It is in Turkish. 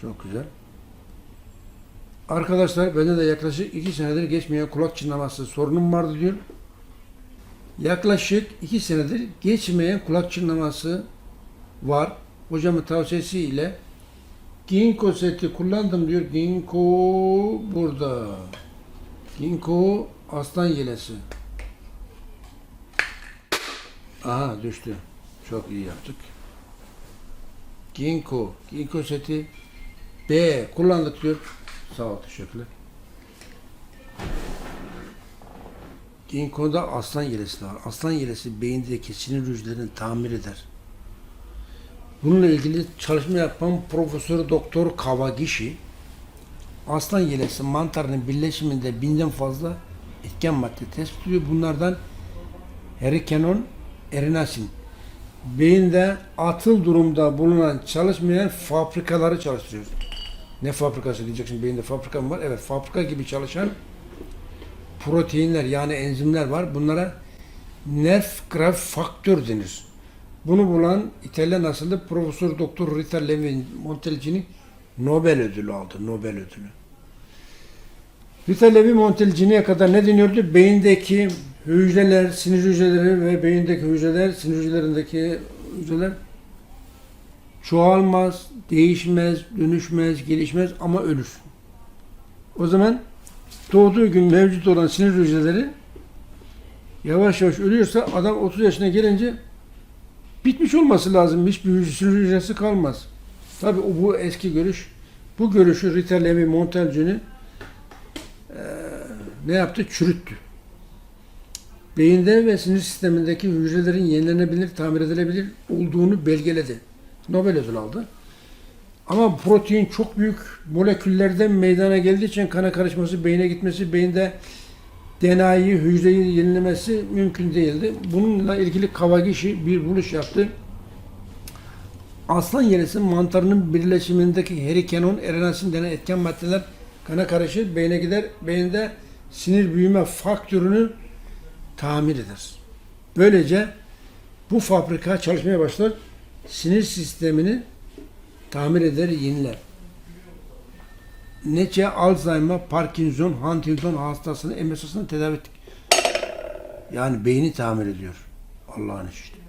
Çok güzel. Arkadaşlar bende de yaklaşık iki senedir geçmeyen kulak çınlaması sorunum vardı diyor. Yaklaşık iki senedir geçmeyen kulak çınlaması var. Hocamın tavsiyesiyle Ginkgo seti kullandım diyor. Ginkgo burada. Ginkgo aslan yelesi. Aha düştü. Çok iyi yaptık. Ginkgo. Ginkgo seti B kullandık diyor. Sağ ol teşekkürler. Ginkgo'da aslan yelesi var. Aslan yelesi beyindeki sinir hücrelerini tamir eder. Bununla ilgili çalışma yapan Profesör Doktor Kawagishi aslan yelesi mantarının birleşiminde binden fazla etken madde tespit ediyor. Bunlardan herikenon, erinasin. Beyinde atıl durumda bulunan çalışmayan fabrikaları çalıştırıyor. Ne fabrikası diyeceksin beyinde fabrika mı var? Evet fabrika gibi çalışan proteinler yani enzimler var. Bunlara nerve growth faktör denir. Bunu bulan İtalyan asıllı Profesör Doktor Rita Levi Montalcini Nobel ödülü aldı. Nobel ödülü. Rita Levi Montalcini'ye kadar ne deniyordu? Beyindeki hücreler, sinir hücreleri ve beyindeki hücreler, sinir hücrelerindeki hücreler çoğalmaz, değişmez, dönüşmez, gelişmez ama ölür. O zaman doğduğu gün mevcut olan sinir hücreleri yavaş yavaş ölüyorsa adam 30 yaşına gelince bitmiş olması lazım. Hiçbir sinir hücresi kalmaz. Tabi bu eski görüş. Bu görüşü Levi Montalcini eee, ne yaptı? Çürüttü. Beyinde ve sinir sistemindeki hücrelerin yenilenebilir, tamir edilebilir olduğunu belgeledi. Nobel ödülü aldı. Ama protein çok büyük moleküllerden meydana geldiği için kana karışması, beyne gitmesi, beyinde DNA'yı, hücreyi yenilemesi mümkün değildi. Bununla ilgili Kawagishi bir buluş yaptı. Aslan yelesi mantarının birleşimindeki herikenon, erinasin denen etken maddeler kana karışır, beyne gider. Beyinde sinir büyüme faktörünü tamir eder. Böylece bu fabrika çalışmaya başlar. Sinir sistemini tamir eder, yeniler. Nece Alzheimer, Parkinson, Huntington hastasını, MS tedavi ettik. Yani beyni tamir ediyor. Allah'ın işi.